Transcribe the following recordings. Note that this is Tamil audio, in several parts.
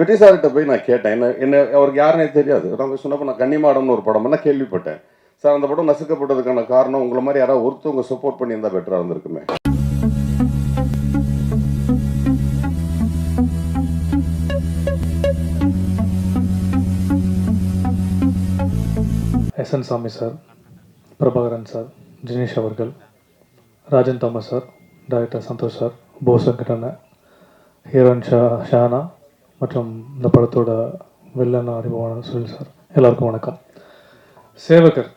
பிரிட்டிஷார்கிட்ட சார்கிட்ட போய் நான் கேட்டேன். என்ன என்ன அவருக்கு யாருனே தெரியாது. நான் போய் சொன்னப்போ நான் கன்னிமாடம்னு ஒரு படம் நான் கேள்விப்பட்டேன். சார் அந்த படம் நசுக்கப்பட்டதுக்கான காரணம் உங்களை மாதிரி யாராவது ஒருத்தவங்க சப்போர்ட் பண்ணியிருந்தா பெட்டராக இருந்திருக்குமே. எஸ் என் சாமி சார் பிரபாகரன் சார் ஜினேஷ் அவர்கள் Rajan Thomas sir director Santhosh sir Bose Venkatanna heroine Shah Shana மற்றும் இந்த படத்தோட வில்லன் அறிமுகமான சுனில் சார். எல்லாருக்கும் வணக்கம். சேவகர்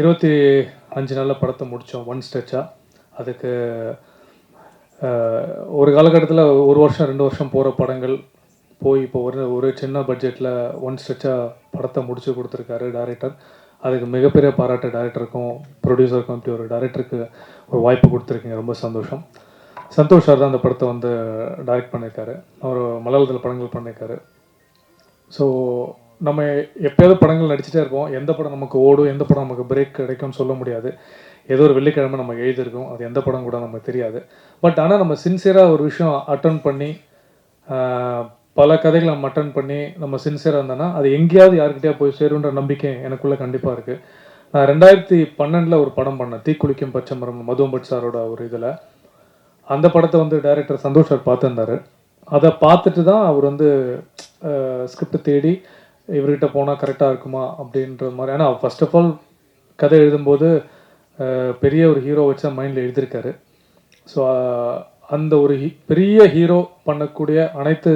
இருபத்தி அஞ்சு நாளில் படத்தை முடித்தோம் ஒன் ஸ்டெச்சாக அதுக்கு ஒரு காலகட்டத்தில் ஒரு வருஷம் ரெண்டு வருஷம் போகிற படங்கள் போய் இப்போ ஒரு ஒரு சின்ன பட்ஜெட்டில் ஒன் ஸ்ட்ரெச்சாக படத்தை முடிச்சு கொடுத்துருக்காரு டேரக்டர் அதுக்கு மிகப்பெரிய பாராட்டு டேரக்டருக்கும் ப்ரொடியூசருக்கும் இப்படி ஒரு டேரக்டருக்கு ஒரு வாய்ப்பு கொடுத்துருக்கீங்க. ரொம்ப சந்தோஷம். சந்தோஷ் சார் தான் அந்த படத்தை வந்து டைரக்ட் பண்ணியிருக்காரு. அவர் மலையாளத்தில் படங்கள் பண்ணியிருக்காரு. ஸோ நம்ம எப்பயாவது படங்கள் நடிச்சிட்டே இருப்போம். எந்த படம் நமக்கு ஓடும் எந்த படம் நமக்கு பிரேக் கிடைக்கும்னு சொல்ல முடியாது. ஏதோ ஒரு வெள்ளிக்கிழமை நம்ம எழுதியிருக்கோம். அது எந்த படம் கூட நமக்கு தெரியாது. பட் ஆனால் நம்ம சின்சியராக ஒரு விஷயம் அட்டன் பண்ணி பல கதைகளை நம்ம அட்டன் பண்ணி நம்ம சின்சியராக இருந்தோன்னா அது எங்கேயாவது யாருக்கிட்டே போய் சேருன்ற நம்பிக்கை எனக்குள்ளே கண்டிப்பாக இருக்குது நான் ரெண்டாயிரத்தி பன்னெண்டில் ஒரு படம் பண்ணேன். தீக்குளிக்கும் பச்சை மரம் மதுவம்பட் சாரோட ஒரு இதில். அந்த படத்தை வந்து டைரக்டர் சந்தோஷ் சார் பார்த்துருந்தாரு. அதை பார்த்துட்டு தான் அவர் வந்து ஸ்கிரிப்டை தேடி இவர்கிட்ட போனால் கரெக்டாக இருக்குமா அப்படின்ற மாதிரி. ஆனால் ஃபர்ஸ்ட் ஆஃப் ஆல் கதை எழுதும்போது பெரிய ஒரு ஹீரோ வச்சு மைண்டில் எழுதியிருக்காரு. ஸோ அந்த ஒரு ஹீ- பெரிய ஹீரோ பண்ணக்கூடிய அனைத்து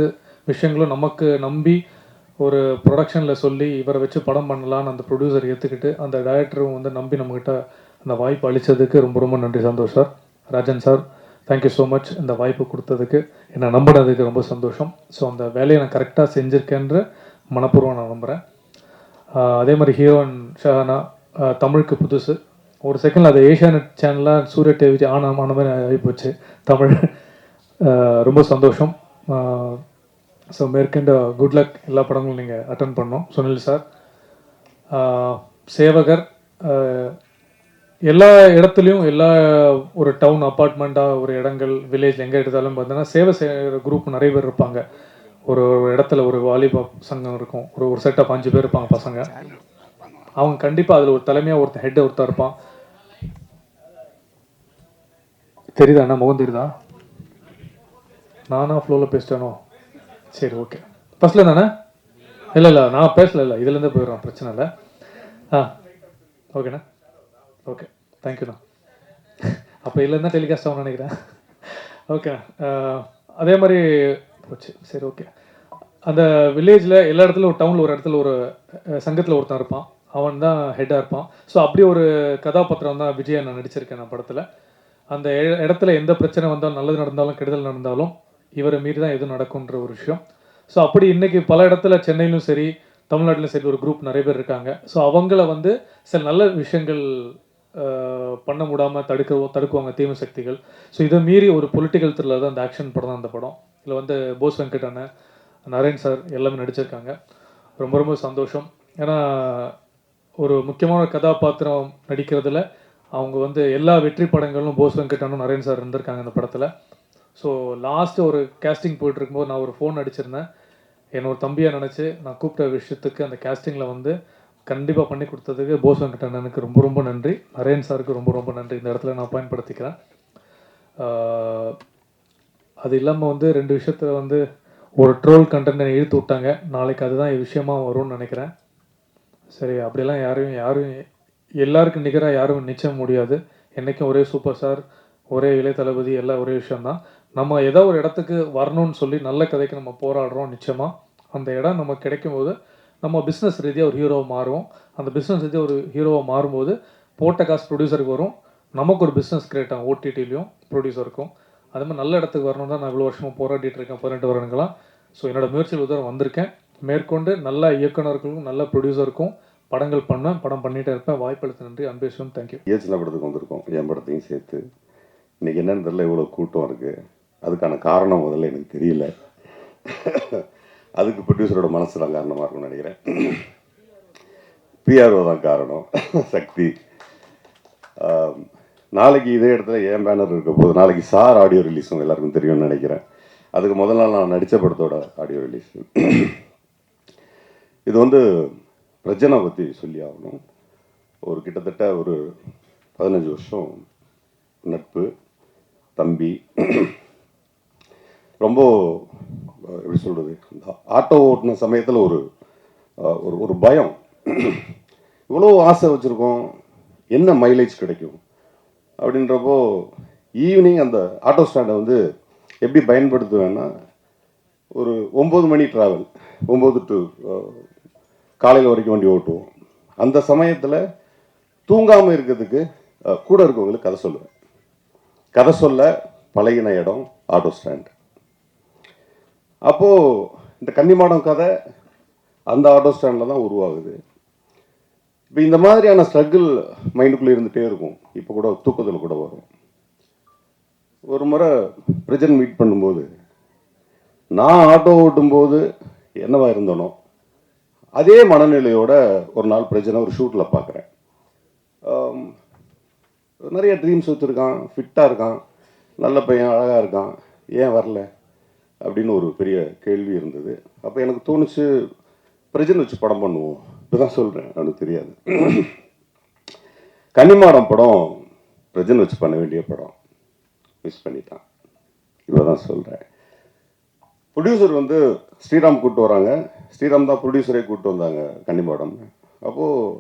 விஷயங்களும் நமக்கு நம்பி ஒரு ப்ரொடக்ஷனில் சொல்லி இவரை வச்சு படம் பண்ணலான்னு அந்த ப்ரொடியூசர் ஏற்றுக்கிட்டு அந்த டைரக்டரும் வந்து நம்பி நம்மக்கிட்ட அந்த வாய்ப்பு அளித்ததுக்கு ரொம்ப ரொம்ப நன்றி Santhosh sir Rajan sir. Thank you so much இந்த வாய்ப்பு கொடுத்ததுக்கு என்னை நம்பினதுக்கு ரொம்ப சந்தோஷம். ஸோ அந்த வேலையை நான் கரெக்டாக செஞ்சுருக்கேன்ற மனப்பூர்வம் நான் நம்புகிறேன் அதே மாதிரி ஹீரோயின் ஷஹானா தமிழுக்கு புதுசு. ஒரு செகண்டில் அது ஏஷியானட் சேனலாக சூரிய டிவி ஆன் ஆன மாதிரி ஆகிப்போச்சு தமிழ் ரொம்ப சந்தோஷம். ஸோ மேற்கண்ட குட் லக் எல்லா படங்களும் நீங்கள் அட்டன் பண்ணோம் சுனில் சார் சேவகர் எல்லா இடத்துலையும் எல்லா ஒரு டவுன் அப்பார்ட்மெண்ட்டாக ஒரு இடங்கள் வில்லேஜ் எங்கே எடுத்தாலும் பார்த்தீங்கன்னா சேவை செய்கிற குரூப் நிறைய பேர் இருப்பாங்க. ஒரு ஒரு இடத்துல ஒரு வாலிபா சங்கம் இருக்கும். ஒரு ஒரு செட்டாக அஞ்சு பேர் இருப்பாங்க பசங்க. அவங்க கண்டிப்பாக அதில் ஒரு தலைமையாக ஒருத்தன் ஹெட் ஒருத்தர் இருப்பான். தெரியுதா அண்ணா முகம் தெரியுதா? நானா ஃப்ளோவில் பேசிட்டேனோ? சரி ஓகே ஃபர்ஸ்ட்ல தானே இல்லை இல்லை நான் பேசல இல்லை. இதுலேருந்தே போயிடுறோம் பிரச்சனை இல்லை. ஆ ஓகேண்ணா ஓகே தேங்க்யூண்ணா அப்போ இல்லைன்னா டெலிகாஸ்ட் ஆகும்னு நினைக்கிறேன். ஓகே அதே மாதிரி போச்சு. சரி ஓகே அந்த வில்லேஜில் எல்லா இடத்துலையும் ஒரு டவுனில் ஒரு இடத்துல ஒரு சங்கத்தில் ஒருத்தன் இருப்பான். அவன் தான் ஹெட்டாக இருப்பான். ஸோ அப்படி ஒரு கதாபாத்திரம் தான் விஜய் நான் நடிச்சிருக்கேன் நான் படத்தில். அந்த இடத்துல எந்த பிரச்சனை வந்தாலும் நல்லது நடந்தாலும் கெடுதல் நடந்தாலும் இவரை மீறி தான் எதுவும் நடக்குன்ற ஒரு விஷயம். ஸோ அப்படி இன்றைக்கி பல இடத்துல சென்னையிலும் சரி தமிழ்நாட்டிலும் சரி ஒரு குரூப் நிறைய பேர் இருக்காங்க. ஸோ அவங்கள வந்து சில நல்ல விஷயங்கள் பண்ண முடியாமல் தடுக்க தடுக்குவாங்க தீமை சக்திகள். ஸோ இதை மீறி ஒரு பொலிட்டிக்கல் த்ரில்லர் தான் அந்த ஆக்ஷன் படம் தான் அந்த படம். இதில் வந்து போஸ் வெங்கட் அண்ணன் நரேன் சார் எல்லாமே நடிச்சிருக்காங்க. ரொம்ப ரொம்ப சந்தோஷம். ஏன்னா ஒரு முக்கியமான கதாபாத்திரம் நடிக்கிறதுல அவங்க வந்து எல்லா வெற்றி படங்களும் போஸ் வெங்கட்டனும் நரேன் சார் இருந்திருக்காங்க அந்த படத்தில். ஸோ லாஸ்ட்டு ஒரு கேஸ்டிங் போயிட்டு இருக்கும்போது நான் ஒரு ஃபோன் அடிச்சிருந்தேன். என்னோட தம்பியை தம்பியாக நினச்சி நான் கூப்பிட்ட விஷயத்துக்கு அந்த கேஸ்டிங்கில் வந்து கண்டிப்பாக பண்ணி கொடுத்ததுக்கு போஸ் வெங்கடண்ணனுக்கு ரொம்ப ரொம்ப நன்றி. நரேன் சாருக்கு ரொம்ப ரொம்ப நன்றி. இந்த இடத்துல நான் பயன்படுத்திக்கிறேன். அது இல்லாமல் வந்து ரெண்டு விஷயத்தில் வந்து ஒரு ட்ரோல் கண்டென்ட் இழுத்து விட்டாங்க. நாளைக்கு அதுதான் விஷயமா வரும்னு நினைக்கிறேன். சரி அப்படிலாம் யாரையும் யாரும் எல்லாருக்கும் நிகராக யாரும் நிச்சயம் முடியாது. என்றைக்கும் ஒரே சூப்பர் ஸ்டார் ஒரே இளைய தளபதி எல்லாம் ஒரே விஷயம்தான். நம்ம ஏதோ ஒரு இடத்துக்கு வரணும்னு சொல்லி நல்ல கதைக்கு நம்ம போராடுறோம் நிச்சயமாக அந்த இடம் நமக்கு கிடைக்கும் போது நம்ம பிஸ்னஸ் ரீதியாக ஒரு ஹீரோவாக மாறுவோம். அந்த பிஸ்னஸ் ரீதியாக ஒரு ஹீரோவாக மாறும்போது போட்ட காசு ப்ரொடியூசருக்கு வரும். நமக்கு ஒரு பிஸ்னஸ் கிரியேட் ஆகும். ஓடிடிலையும் ப்ரொடியூசருக்கும் அது மாதிரி நல்ல இடத்துக்கு வரணும் தான் நான் இவ்வளோ வருஷமாக போராடிட்டு இருக்கேன். பதினெட்டு வருடங்களாக ஸோ என்னோட முயற்சியில் உதவ வந்திருக்கேன். மேற்கொண்டு நல்ல இயக்குனர்களுக்கும் நல்ல ப்ரொடியூசருக்கும் படங்கள் பண்ணேன். படம் பண்ணிகிட்டே இருப்பேன். வாய்ப்பளித்த நன்றி. அன்பேஷன் தேங்க்யூ ஏசில படத்துக்கு வந்திருக்கோம். என் படத்தையும் சேர்த்து. இன்றைக்கி என்னென்னு தெரியல இவ்வளோ கூட்டம் இருக்குது அதுக்கான காரணம் முதல்ல எனக்கு தெரியல. அதுக்கு ப்ரொடியூசரோட மனசு தான் காரணமாக இருக்கும்னு நினைக்கிறேன். பிஆர்ஓ தான் காரணம். சக்தி. நாளைக்கு இதே இடத்துல ஏன் பேனர் இருக்க போகுது? நாளைக்கு சார் ஆடியோ ரிலீஸும் எல்லாருக்கும் தெரியும்னு நினைக்கிறேன். அதுக்கு முதல் நாள் நான் நடித்த படத்தோட ஆடியோ ரிலீஸ் இது வந்து பிரஜனை பற்றி சொல்லி ஆகணும். ஒரு கிட்டத்தட்ட ஒரு பதினஞ்சு வருஷம் நட்பு தம்பி. ரொம்ப எப்படி சொல்கிறது ஆட்டோ ஓட்டின சமயத்தில் ஒரு ஒரு ஒரு பயம். இவ்வளோ ஆசை வச்சுருக்கோம். என்ன மைலேஜ் கிடைக்கும்? அப்படின்றப்போ ஈவினிங் அந்த ஆட்டோ ஸ்டாண்டை வந்து எப்படி பயன்படுத்துவேன்னா ஒரு ஒம்பது மணி ட்ராவல் ஒம்பது டு காலையில் வரைக்கும் வண்டி ஓட்டுவோம். அந்த சமயத்தில் தூங்காமல் இருக்கிறதுக்கு கூட இருக்கவங்களுக்கு கதை சொல்லுவேன். கதை சொல்ல பழகின இடம் ஆட்டோ ஸ்டாண்ட் அப்போது இந்த கன்னிமாடம் கதை அந்த ஆட்டோ ஸ்டாண்டில் தான் உருவாகுது. இப்போ இந்த மாதிரியான ஸ்ட்ரகிள் மைண்டுக்குள்ளே இருந்துகிட்டே இருக்கும். இப்போ கூட தூக்கத்தில் கூட வரும். ஒரு முறை பிரஜன் மீட் பண்ணும்போது நான் ஆட்டோ ஓட்டும்போது என்னவா இருந்தனோ அதே மனநிலையோட ஒரு நாள் பிரஜனை ஒரு ஷூட்டில் பார்க்குறேன் நிறைய ட்ரீம்ஸ் வச்சுருக்கான் ஃபிட்டாக இருக்கான் நல்ல பையன் அழகாக இருக்கான் ஏன் வரல? அப்படின்னு ஒரு பெரிய கேள்வி இருந்தது. அப்போ எனக்கு தோணுச்சு பிரஜன் வச்சு படம் பண்ணுவோம். இப்பதான் சொல்கிறேன் எனக்கு தெரியாது. கன்னிமாடம் படம் பிரஜன் வச்சு பண்ண வேண்டிய படம். மிஸ் பண்ணிட்டான். இவ்வளோ தான் சொல்கிறேன் ப்ரொடியூசர் வந்து ஸ்ரீராம் கூப்பிட்டு வராங்க. ஸ்ரீராம் தான் ப்ரொடியூசரே கூப்பிட்டு வந்தாங்க கன்னிமாடம் அப்போது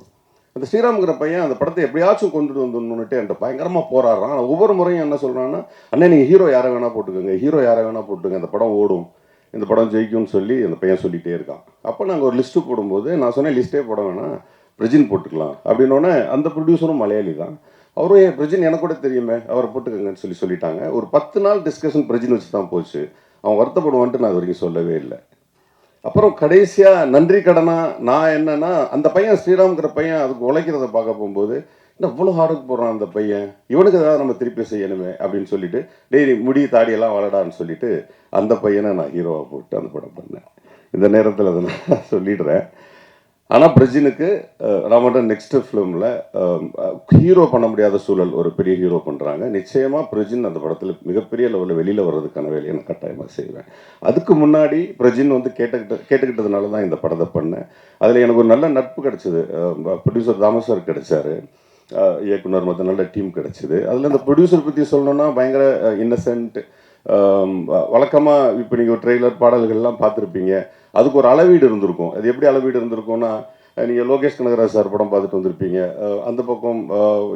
அந்த ஸ்ரீராம்ங்கிற பையன் அந்த படத்தை எப்படியாச்சும் கொண்டுட்டு வந்துடணுன்ட்டு என்கிட்ட பயங்கரமாக போராடுறான். ஆனால் ஒவ்வொரு முறையும் என்ன சொல்கிறான்னா அண்ணே நீங்கள் ஹீரோ யாரை வேணால் போட்டுக்கோங்க. ஹீரோ யாரை வேணால் போட்டுக்கோங்க. அந்த படம் ஓடும். இந்த படம் ஜெயிக்கும்னு சொல்லி அந்த பையன் சொல்லிகிட்டே இருக்கான். அப்போ நாங்கள் ஒரு லிஸ்ட்டு போடும்போது நான் சொன்னேன் லிஸ்ட்டே போட வேணாம். பிரஜின் போட்டுக்கலாம். அப்படின்னோடனே அந்த ப்ரொடியூசரும் மலையாளி தான். அவரும் ஏன் பிரஜின் எனக்கு கூட தெரியுமே. அவரை போட்டுக்கோங்கன்னு சொல்லி சொல்லிட்டாங்க. ஒரு பத்து நாள் டிஸ்கஷன் பிரஜின் வச்சு தான் போச்சு. அவன் வருத்தப்படுவான்ட்டு நான் இது வரைக்கும் சொல்லவே இல்லை. அப்புறம் கடைசியாக நன்றி கடனா நான் என்னன்னா அந்த பையன் ஸ்ரீராம்ங்கிற பையன் அதுக்கு உழைக்கிறத பார்க்க போகும்போது என்ன இவ்வளோ ஹார்டுக்கு போடுறான் அந்த பையன். இவனுக்கு ஏதாவது நம்ம திருப்பி செய்யணுமே அப்படின்னு சொல்லிட்டு டெய்லி முடி தாடியெல்லாம் வளடான்னு சொல்லிட்டு அந்த பையனை நான் ஹீரோவாக போட்டு அந்த படம் பண்ணேன். இந்த நேரத்தில் அதை நான் சொல்லிடுறேன். ஆனால் பிரஜினுக்கு அஹ், ராமோட நெக்ஸ்ட் ஃபிலிமில் ஹீரோ பண்ண முடியாத சூழல் ஒரு பெரிய ஹீரோ பண்ணுறாங்க நிச்சயமாக பிரஜின் அந்த படத்தில் மிகப்பெரிய லெவலில் வெளியில் வர்றதுக்கான வேலையை நான் கட்டாயமாக செய்வேன். அதுக்கு முன்னாடி பிரஜின் வந்து கேட்டுக்கிட்ட கேட்டுக்கிட்டதுனால தான் இந்த படத்தை பண்ணேன். அதில் எனக்கு ஒரு நல்ல நட்பு கிடச்சிது. ப்ரொடியூசர் தாமஸ் கிடைச்சாரு. இயக்குனர் மற்ற நல்ல டீம் கிடச்சிது. அதில் இந்த ப்ரொடியூசர் பற்றி சொல்லணுன்னா பயங்கர இன்னசென்ட் வழக்கமாக இப்போ நீங்கள் ஒரு ட்ரெய்லர் பாடல்கள்லாம் பார்த்துருப்பீங்க. அதுக்கு ஒரு அளவீடு இருந்திருக்கும். அது எப்படி அளவீடு இருந்திருக்கும்னா நீங்கள் லோகேஷ் கனகராஜ் சார் படம் பார்த்துட்டு வந்திருப்பீங்க. அந்த பக்கம்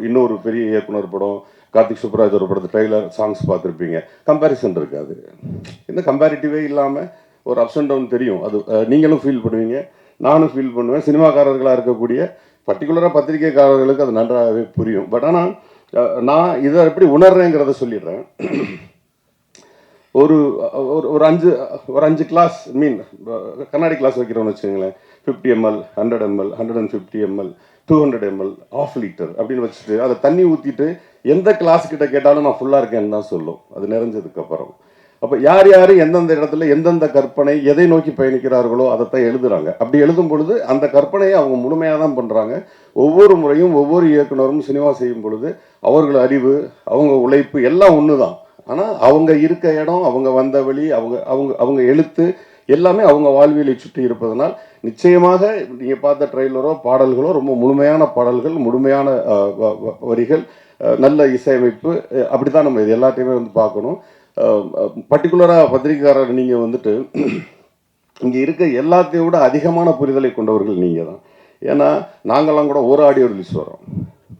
இன்னொரு பெரிய இயக்குனர் படம் கார்த்திக் சுப்ராஜ் ஒரு படத்து ட்ரெய்லர் சாங்ஸ் பார்த்துருப்பீங்க. கம்பேரிசன் இருக்காது. இந்த கம்பேரிட்டிவே இல்லாமல் ஒரு அப்ஸ் அண்ட் டவுன் தெரியும். அது நீங்களும் ஃபீல் பண்ணுவீங்க நானும் ஃபீல் பண்ணுவேன். சினிமாக்காரர்களாக இருக்கக்கூடிய பர்டிகுலராக பத்திரிகைக்காரர்களுக்கு அது நன்றாகவே புரியும். பட் ஆனால் நான் இதை எப்படி உணர்றேங்கிறத சொல்லிடுறேன். ஒரு ஒரு ஒரு அஞ்சு ஒரு அஞ்சு கிளாஸ் மீன் கண்ணாடி கிளாஸ் வைக்கிறோம்னு வச்சுக்கோங்களேன். Fifty ML hundred ML hundred and fifty ML two hundred ML half litre அப்படின்னு வச்சுட்டு அதை தண்ணி ஊற்றிட்டு எந்த கிளாஸ் கிட்ட கேட்டாலும் நான் ஃபுல்லாக இருக்கேன்னு தான் சொல்லும். அது நிறைஞ்சதுக்கப்புறம் அப்போ யார் யார் எந்தெந்த இடத்துல எந்தெந்த கற்பனை எதை நோக்கி பயணிக்கிறார்களோ அதைத்தான் எழுதுறாங்க. அப்படி எழுதும் பொழுது அந்த கற்பனையை அவங்க முழுமையாக தான் பண்ணுறாங்க ஒவ்வொரு முறையும் ஒவ்வொரு இயக்குனரும் சினிமா செய்யும் பொழுது அவர்கள் அறிவு அவங்க உழைப்பு எல்லாம் ஒன்று தான் ஆனால் அவங்க இருக்க இடம் அவங்க வந்த வழி அவங்க அவங்க அவங்க எழுத்து எல்லாமே அவங்க வாழ்வியலை சுற்றி இருப்பதனால் நிச்சயமாக நீங்கள் பார்த்த ட்ரெய்லரோ பாடல்களோ ரொம்ப முழுமையான பாடல்கள் முழுமையான வ- வரிகள் நல்ல இசையமைப்பு அப்படி தான் நம்ம இது எல்லாத்தையுமே வந்து பார்க்கணும். பர்டிகுலராக பத்திரிகைக்காரர் நீங்கள் வந்துட்டு இங்கே இருக்க எல்லாத்தையும் விட அதிகமான புரிதலை கொண்டவர்கள் நீங்கள் தான் ஏன்னா நாங்கள்லாம் கூட ஒரு ஆடியோ ரிலீஸ் வரோம்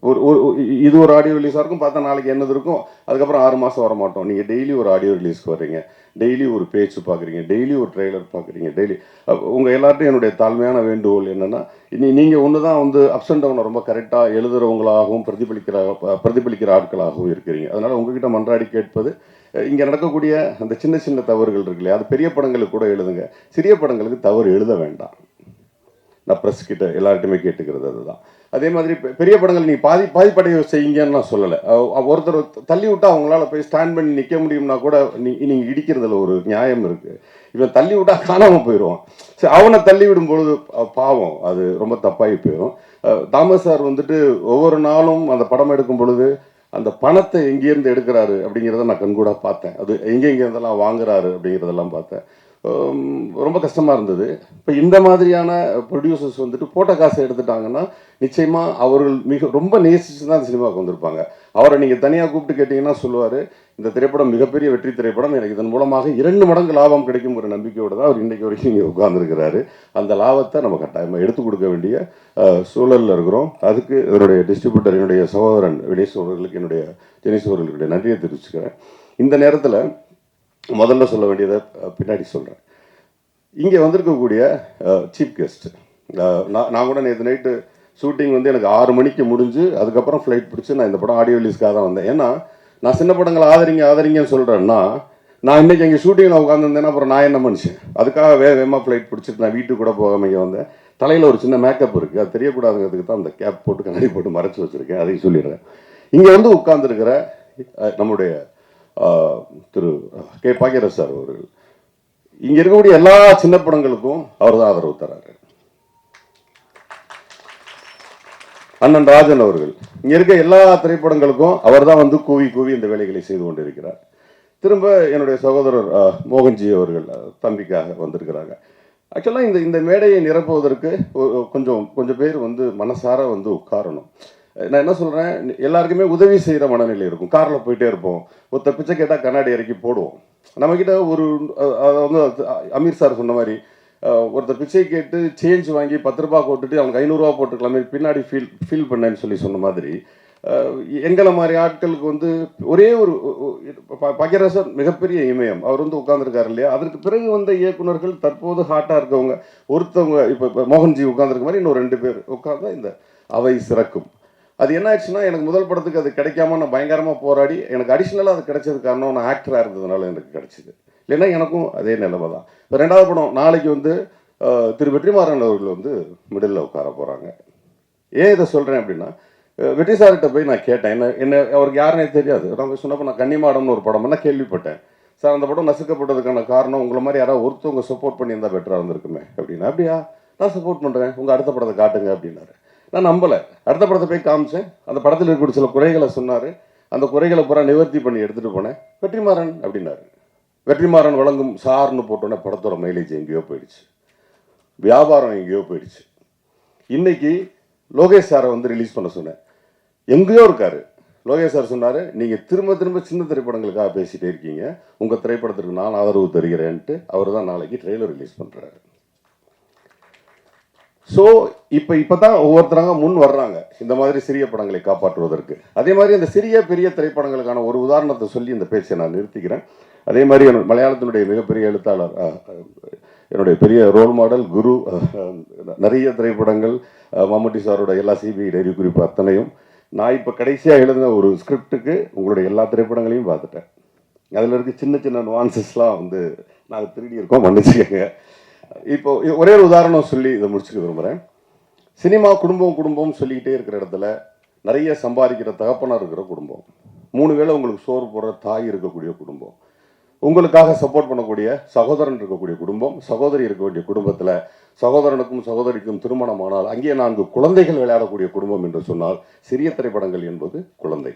ஒரு ஒரு இது ஒரு ஆடியோ ரிலீஸாக இருக்கும் பார்த்தா நாளைக்கு என்னது இருக்கும்? அதுக்கப்புறம் ஆறு மாதம் வர மாட்டோம் நீங்கள் டெய்லி ஒரு ஆடியோ ரிலீஸ்க்கு வர்றீங்க. டெய்லி ஒரு பேச்சு பார்க்குறீங்க. டெய்லி ஒரு ட்ரெய்லர் பார்க்குறீங்க. டெய்லி உங்கள் எல்லார்ட்டையும் என்னுடைய தாழ்மையான வேண்டுகோள் என்னென்னா இனி நீங்கள் ஒன்று தான் வந்து அப்ஸ் அண்ட் டவுனை ரொம்ப கரெக்டாக எழுதுகிறவங்களாகவும் பிரதிபலிக்கிற பிரதிபலிக்கிற ஆட்களாகவும் இருக்கிறீங்க. அதனால் உங்ககிட்ட மன்றாடி கேட்பது இங்கே நடக்கக்கூடிய அந்த சின்ன சின்ன தவறுகள் இருக்கு இல்லையா? அது பெரிய படங்களுக்கு கூட எழுதுங்க. சிறிய படங்களுக்கு தவறு எழுத வேண்டாம். நான் ப்ரெஸ் கிட்ட எல்லார்ட்டுமே கேட்டுக்கிறது அதுதான். அதே மாதிரி பெரிய படங்கள் நீ பாதி பாதிப்படைய செய்யுங்கன்னு நான் சொல்லலை. ஒருத்தர் தள்ளி விட்டா அவங்களால போய் ஸ்டாண்ட் பண்ணி நிற்க முடியும்னா கூட நீ நீங்கள் இடிக்கிறதுல ஒரு நியாயம் இருக்கு. இவன் தள்ளி விட்டா காணாமல் போயிடுவான் சரி அவனை தள்ளி விடும் பொழுது பாவம். அது ரொம்ப தப்பாகி போயிடும் தாமஸ் சார் வந்துட்டு ஒவ்வொரு நாளும் அந்த படம் எடுக்கும் பொழுது அந்த பணத்தை எங்கேருந்து எடுக்கிறாரு அப்படிங்கிறத நான் கண்கூடாக பார்த்தேன். அது எங்கெங்கேருந்தெல்லாம் வாங்குறாரு அப்படிங்கிறதெல்லாம் பார்த்தேன். ரொம்ப கஷ்டமாக இருந்தது. இப்போ இந்த மாதிரியான ப்ரொடியூசர்ஸ் வந்துட்டு போட்ட காசை எடுத்துட்டாங்கன்னா நிச்சயமாக அவர்கள் மிக ரொம்ப நேசிச்சு தான் அந்த சினிமாவுக்கு வந்திருப்பாங்க. அவரை நீங்கள் தனியாக கூப்பிட்டு கேட்டிங்கன்னா சொல்லுவார் இந்த திரைப்படம் மிகப்பெரிய வெற்றி திரைப்படம் எனக்கு இதன் மூலமாக இரண்டு மடங்கு லாபம் கிடைக்கும் ஒரு நம்பிக்கையோடு தான் அவர் இன்றைக்கு வரைக்கும் இங்கே உட்காந்துருக்கிறாரு அந்த லாபத்தை நம்ம கட்டாயமாக எடுத்து கொடுக்க வேண்டிய சூழலில் இருக்கிறோம். அதுக்கு என்னுடைய டிஸ்ட்ரிபியூட்டர் என்னுடைய சகோதரன் வினேஷ் அவர்களுக்கு என்னுடைய ஜெனீஸ் அவர்களுடைய நன்றியை தெரிவிச்சுக்கிறேன். இந்த நேரத்தில் முதல்ல சொல்ல வேண்டியதை பின்னாடி சொல்கிறேன் இங்கே வந்திருக்கக்கூடிய சீஃப் கெஸ்ட் நான் நான் கூட நேற்று நைட்டு ஷூட்டிங் வந்து எனக்கு ஆறு மணிக்கு முடிஞ்சு அதுக்கப்புறம் ஃப்ளைட் பிடிச்சி நான் இந்த படம் ஆடியோ ரிலீஸ்க்காக தான் வந்தேன். ஏன்னா நான் சின்ன படங்களை ஆதரிங்க ஆதரிங்கன்னு சொல்கிறேன்னா நான் இன்றைக்கி எங்கள் ஷூட்டிங்கில் உட்காந்துருந்தேன்னா அப்புறம் நான் என்ன மனுஷன்? அதுக்காக வேக வேகமாக ஃப்ளைட் பிடிச்சிட்டு நான் வீட்டுக்கு கூட போகாம இங்கே வந்தேன். தலையில் ஒரு சின்ன மேக்கப் இருக்குது அது தெரியக்கூடாதுங்கிறதுக்கு தான் அந்த கேப் போட்டு கண்ணாடி போட்டு மறைச்சி வச்சுருக்கேன். அதையும் சொல்லிடுறேன். இங்கே வந்து உட்காந்துருக்கிற நம்முடைய திரு கே. பாக்கியராஜ் சார் அவர்கள். இங்கே இருக்கக்கூடிய எல்லா சின்ன படங்களுக்கும் அவர் தான் ஆதரவு தராரு. அண்ணன் ராஜன் அவர்கள். இங்கே இருக்க எல்லா திரைப்படங்களுக்கும் அவர் தான் வந்து கூவி கூவி இந்த வேலைகளை செய்து கொண்டிருக்கிறார். திரும்ப என்னுடைய சகோதரர் மோகன்ஜி அவர்கள் தம்பிக்காக வந்திருக்கிறாங்க. ஆக்சுவலாக இந்த இந்த மேடையை நிரப்புவதற்கு கொஞ்சம் கொஞ்சம் பேர் வந்து மனசார வந்து உட்காரணும். நான் என்ன சொல்கிறேன் எல்லாருக்குமே உதவி செய்கிற மனநிலை இருக்கும். காரில் போயிட்டே இருப்போம். ஒருத்தர் பிச்சை கேட்டால் கண்ணாடி இறக்கி போடுவோம். நம்மக்கிட்ட ஒரு வந்து அமீர் சார் சொன்ன மாதிரி ஒருத்தர் பிச்சை கேட்டு சேஞ்ச் வாங்கி பத்து ரூபா போட்டுட்டு அவனுக்கு ஐநூறுரூவா போட்டுக்கலாமே. பின்னாடி ஃபீல் ஃபீல் பண்ணேன்னு சொல்லி சொன்ன மாதிரி எங்களை மாதிரி ஆட்களுக்கு வந்து ஒரே ஒரு பகிரசர் மிகப்பெரிய இமயம். அவர் வந்து உட்காந்துருக்காரு இல்லையா? அதற்கு பிறகு வந்த இயக்குனர்கள் தற்போது ஹாட்டாக இருக்கவங்க ஒருத்தவங்க இப்போ மோகன்ஜி உட்காந்துருக்க மாதிரி இன்னும் ரெண்டு பேர் உட்காந்தா இந்த அவை சிறக்கும். அது என்ன ஆச்சுன்னா எனக்கு முதல் படத்துக்கு அது கிடைக்காம நான் பயங்கரமாக போராடி எனக்கு அடிஷ்னலாக அது கிடைச்சது காரணம் நான் ஆக்டராக இருந்ததுனால எனக்கு கிடைச்சிது. இல்லைன்னா எனக்கும் அதே நிலைமை தான். இப்போ ரெண்டாவது படம் நாளைக்கு வந்து திரு வெற்றிமாறன் அவர்கள் வந்து மிடில் உட்கார போகிறாங்க ஏன் இதை சொல்கிறேன் அப்படின்னா அஹ், வெற்றி சார்கிட்ட போய் நான் கேட்டேன் என்ன என்ன அவருக்கு யாருனே தெரியாது. நான் போய் சொன்னப்போ நான் கன்னிமாடம்னு ஒரு படம் என்ன கேள்விப்பட்டேன். சார் அந்த படம் நசுக்கப்பட்டதுக்கான காரணம் உங்களை மாதிரி யாராவது ஒருத்தவங்க சப்போர்ட் பண்ணியிருந்தா பெட்டராக இருந்திருக்குமே அப்படின்னா அப்படியா? நான் சப்போர்ட் பண்ணுறேன் உங்கள் அடுத்த படத்தை காட்டுங்க அப்படின்னாரு. நான் நம்பலை. அடுத்த படத்தை போய் காமிச்சேன். அந்த படத்தில் இருக்கக்கூடிய சில குறைகளை சொன்னார். அந்த குறைகளை பூரா நிவர்த்தி பண்ணி எடுத்துகிட்டு போனேன். வெற்றிமாறன் அப்படின்னாரு. வெற்றிமாறன் வழங்கும் சார்னு போட்டோன்னே படத்தோட மைலேஜ் எங்கேயோ போயிடுச்சு. வியாபாரம் எங்கேயோ போயிடுச்சு. இன்னைக்கு லோகேஷ் சாரை வந்து ரிலீஸ் பண்ண சொன்னேன். எங்கேயோ இருக்காரு. லோகேஷ் சார் சொன்னார் நீங்கள் திரும்ப திரும்ப சின்ன திரைப்படங்களுக்காக பேசிகிட்டே இருக்கீங்க. உங்கள் திரைப்படத்திற்கு நான் ஆதரவு தருகிறேன்ட்டு அவர் தான் நாளைக்கு ட்ரெய்லர் ரிலீஸ் பண்ணுறாரு ஸோ இப்போ இப்போ தான் ஒவ்வொருத்தராங்க முன் வர்றாங்க. இந்த மாதிரி சிறிய படங்களை காப்பாற்றுவதற்கு. அதே மாதிரி அந்த சிறிய பெரிய திரைப்படங்களுக்கான ஒரு உதாரணத்தை சொல்லி இந்த பேச்சை நான் நிறுத்திக்கிறேன். அதே மாதிரி என்னோட மலையாளத்தினுடைய மிகப்பெரிய எழுத்தாளர் என்னுடைய பெரிய ரோல் மாடல் குரு நிறைய திரைப்படங்கள் மம்முட்டி சாரோட எல்லா சிபிஐ டைரி குறிப்பு அத்தனையும் நான் இப்போ கடைசியாக எழுதின ஒரு ஸ்கிரிப்டுக்கு உங்களுடைய எல்லா திரைப்படங்களையும் பார்த்துட்டேன். அதில் இருக்க சின்ன சின்ன நுவான்சஸ்லாம் வந்து நாங்கள் திருடி இருக்கோம். மன்னிச்சுக்கங்க. இப்போ ஒரே ஒரு உதாரணம் சொல்லி இதை முடிச்சுக்க விரும்புகிறேன் சினிமா குடும்பம் குடும்பம் சொல்லிக்கிட்டே இருக்கிற இடத்துல நிறைய சம்பாதிக்கிற தகப்பனாக இருக்கிற குடும்பம். மூணு வேளை உங்களுக்கு சோறு போடுற தாய் இருக்கக்கூடிய குடும்பம். உங்களுக்காக சப்போர்ட் பண்ணக்கூடிய சகோதரன் இருக்கக்கூடிய குடும்பம். சகோதரி இருக்க வேண்டிய குடும்பத்தில் சகோதரனுக்கும் சகோதரிக்கும் திருமணமானால் அங்கே நான்கு குழந்தைகள் விளையாடக்கூடிய குடும்பம் என்று சொன்னால் சிறிய திரைப்படங்கள் என்பது குழந்தை.